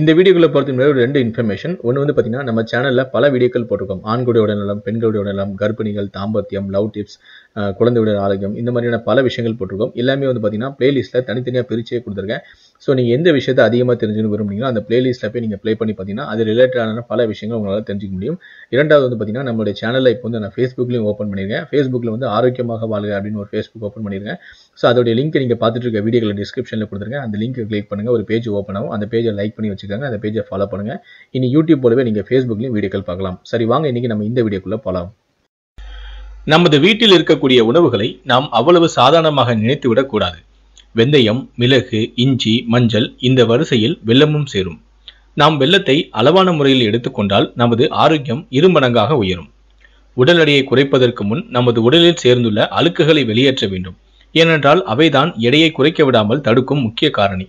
இந்த வீடியோக்குள்ள பொறுத்த முன்னாடி ஒரு ரெண்டு இன்ஃபர்மேஷன் ஒன்று வந்து பார்த்தீங்கன்னா நம்ம சேனலில் பல வீடியோக்கள் போட்டிருக்கோம். ஆண்களுடைய உடல்நலம் பெண்களுடைய உடல்நலம் கர்ப்பிணிகள் தாம்பத்தியம் லவ் டிப்ஸ் குழந்தையுடைய ஆரோக்கியம் இந்த மாதிரியான பல விஷயங்கள் போட்டிருக்கோம். எல்லாமே வந்து பார்த்தீங்கன்னா பிளேலிஸ்ட்டில் தனித்தனியாக பிரிச்சே கொடுத்துருக்கேன். ஸோ நீங்கள் எந்த விஷயத்தை அதிகமாக தெரிஞ்சுக்கணும் விரும்புனீங்களோ அந்த பிளேலிஸ்ட்டில் போய் நீங்கள் ப்ளே பண்ணி பார்த்தீங்கன்னா அது ரிலேட்டடான பல விஷயங்கள் உங்களால் தெரிஞ்சிக்க முடியும். இரண்டாவது வந்து பார்த்தீங்கன்னா நம்மளுடைய சேனலில் இப்போ வந்து நான் ஃபேஸ்புக்லேயும் ஓப்பன் பண்ணியிருக்கேன். ஃபேஸ்புக்கில் வந்து ஆரோக்கியமாக வாழ்க அப்படின்னு ஒரு ஃபேஸ்புக் ஓப்பன் பண்ணியிருக்கேன். ஸோ அதோடைய லிங்க் நீங்கள் பார்த்துட்டு இருக்க வீடியோக்களை டிஸ்கிரிப்ஷனில் கொடுத்துருக்கேன். அந்த லிங்க்கை கிளிக் பண்ணுங்கள் ஒரு பேஜ் ஓப்பன் ஆகும். அந்த பேஜை லைக் பண்ணி வச்சுக்கோங்க. அந்த பேஜை ஃபாலோ பண்ணுங்கள் இனி யூடியூப் போலவே நீங்கள் ஃபேஸ்புக்லேயும் வீடியோக்கள் பார்க்கலாம். சரி வாங்க இன்றைக்கி நம்ம இந்த வீடியோக்குள்ளே போகலாம் நமது வீட்டில் இருக்கக்கூடிய உணவுகளை நாம் அவ்வளவு சாதாரணமாக நினைத்துவிடக் கூடாது. வெந்தயம் மிளகு இஞ்சி மஞ்சள் இந்த வரிசையில் வெள்ளமும் சேரும். நாம் வெள்ளத்தை அளவான முறையில் எடுத்துக்கொண்டால் நமது ஆரோக்கியம் இருமடங்காக உயரும். உடல் எடையை குறைப்பதற்கு முன் நமது உடலில் சேர்ந்துள்ள அழுக்குகளை வெளியேற்ற வேண்டும். ஏனென்றால் அவைதான் எடையை குறைக்க விடாமல் தடுக்கும் முக்கிய காரணி.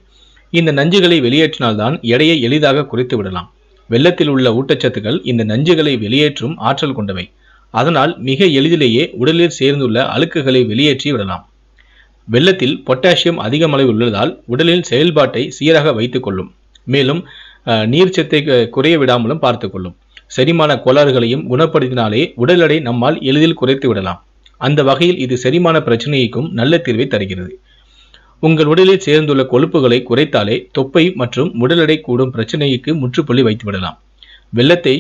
இந்த நஞ்சுகளை வெளியேற்றினால்தான் எடையை எளிதாக குறைத்து விடலாம். வெள்ளத்தில் உள்ள ஊட்டச்சத்துக்கள் இந்த நஞ்சுகளை வெளியேற்றும் ஆற்றல் கொண்டவை. அதனால் மிக எளிதிலேயே உடலில் சேர்ந்துள்ள அழுக்குகளை வெளியேற்றி விடலாம். வெள்ளத்தில் பொட்டாசியம் அதிகம் உள்ளதால் உடலின் செயல்பாட்டை சீராக வைத்துக் கொள்ளும். மேலும் நீர்ச்சத்தை குறைய விடாமலும் பார்த்துக்கொள்ளும் செரிமான கோளாறுகளையும் குணப்படுத்தினாலே உடல் எடை நம்மால் எளிதில் குறைத்து விடலாம். அந்த வகையில் இது செரிமான பிரச்சனைக்கும் நல்ல தீர்வை தருகிறது. உங்கள் உடலில் சேர்ந்துள்ள கொழுப்புகளை குறைத்தாலே தொப்பை மற்றும் உடல் எடை கூடும் பிரச்சனைக்கு முற்றுப்புள்ளி வைத்து விடலாம். வெள்ளத்தை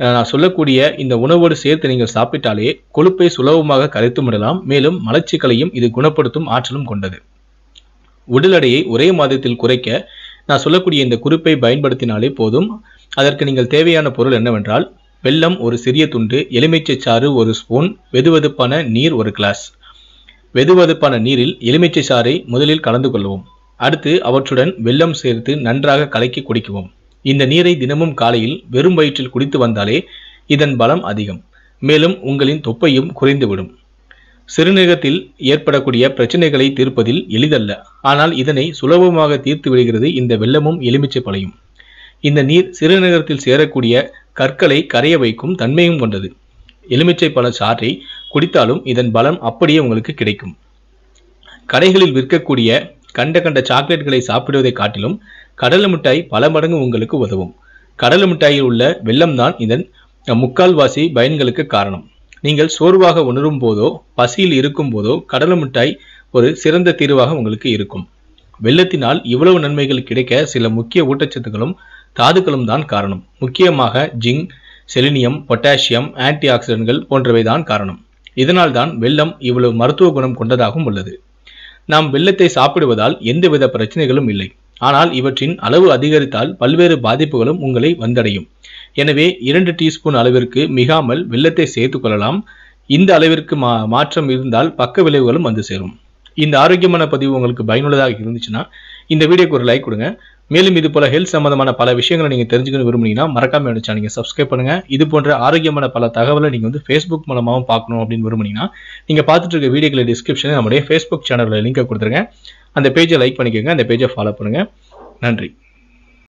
நான் சொல்லக்கூடிய இந்த உணவோடு சேர்த்து நீங்கள் சாப்பிட்டாலே கொழுப்பை சுலபமாக கரைத்து விடலாம் மேலும் மலச்சிக்கலையும் இது குணப்படுத்தும் ஆற்றலும் கொண்டது. உடல் எடையை ஒரே மாதத்தில் குறைக்க நான் சொல்லக்கூடிய இந்த குறிப்பை பயன்படுத்தினாலே போதும். அதற்கு நீங்கள் தேவையான பொருள் என்னவென்றால் வெல்லம் ஒரு சிறிய துண்டு எலுமிச்சை சாறு ஒரு ஸ்பூன் வெதுவெதுப்பான நீர் ஒரு கிளாஸ் வெதுவெதுப்பான நீரில் எலுமிச்சை சாறை முதலில் கலந்து கொள்ளவும் அடுத்து அவற்றுடன் வெல்லம் சேர்த்து நன்றாக கலக்கி குடிக்கவும். இந்த நீரை தினமும் காலையில் வெறும் வயிற்றில் குடித்து வந்தாலே இதன் பலம் அதிகம். மேலும் உங்களின் தொப்பையும் குறைந்துவிடும். சிறுநீரகத்தில் ஏற்படக்கூடிய பிரச்சனைகளை தீர்ப்பதில் எளிதல்ல. ஆனால் இதனை சுலபமாக தீர்த்து விடுகிறது இந்த வெள்ளமும் எலுமிச்சை பழையும். இந்த நீர் சிறுநீரகத்தில் சேரக்கூடிய கற்களை கரைய வைக்கும் தன்மையும் கொண்டது. எலுமிச்சை பழ சாற்றை குடித்தாலும் இதன் பலம் அப்படியே உங்களுக்கு கிடைக்கும். கடைகளில் விற்கக்கூடிய கண்ட கண்ட சாக்லேட்களை சாப்பிடுவதை காட்டிலும் கடலை மிட்டாய் பல மடங்கு உங்களுக்கு உதவும். கடலை மிட்டாயில் உள்ள வெள்ளம்தான் இதன் முக்கால்வாசி பயன்களுக்கு காரணம். நீங்கள் சோர்வாக உணரும் போதோ பசியில் இருக்கும் போதோ கடலை மிட்டாய் ஒரு சிறந்த தீர்வாக உங்களுக்கு இருக்கும். வெள்ளத்தினால் இவ்வளவு நன்மைகள் கிடைக்க சில முக்கிய ஊட்டச்சத்துக்களும் தாதுக்களும் தான் காரணம். முக்கியமாக ஜிங்க் செலினியம் பொட்டாசியம் ஆன்டி ஆக்சிடென்ட்கள் போன்றவை தான் காரணம். இதனால் தான் வெள்ளம் இவ்வளவு மருத்துவ குணம் கொண்டதாகவும் உள்ளது. நாம் வெள்ளத்தை சாப்பிடுவதால் எந்தவித பிரச்சனைகளும் இல்லை. ஆனால் இவற்றின் அளவு அதிகரித்தால் பல்வேறு பாதிப்புகளும் உங்களை வந்தடையும். எனவே இரண்டு டீஸ்பூன் அளவிற்கு மிகாமல் வெள்ளத்தை சேர்த்து கொள்ளலாம். இந்த அளவிற்கு மா மாற்றம் இருந்தால் பக்க விளைவுகளும் வந்து சேரும். இந்த ஆரோக்கியமான பதிவு உங்களுக்கு பயனுள்ளதாக இருந்துச்சுன்னா இந்த வீடியோக்கு ஒரு லைக் கொடுங்க. மேலும் இது போல ஹெல்த் சம்பந்தமான பல விஷயங்களை நீங்கள் தெரிஞ்சுக்கணும் விரும்புனீங்கன்னா மறக்காம என்னோட நீங்கள் சப்ஸ்கிரைப் பண்ணுங்க. இது போன்ற ஆரோக்கியமான பல தகவலை நீங்கள் வந்து ஃபேஸ்புக் மூலமாகவும் பார்க்கணும் அப்படின்னு விரும்புனீங்கன்னா நீங்கள் பார்த்துட்டு இருக்க வீடியோக்களை டிஸ்கிரிப்ஷனில் நம்முடைய ஃபேஸ்புக் சேனலில் லிங்கை கொடுத்துருங்க. அந்த பேஜை லைக் பண்ணிக்கோங்க. அந்த பேஜை ஃபாலோ பண்ணுங்கள் நன்றி.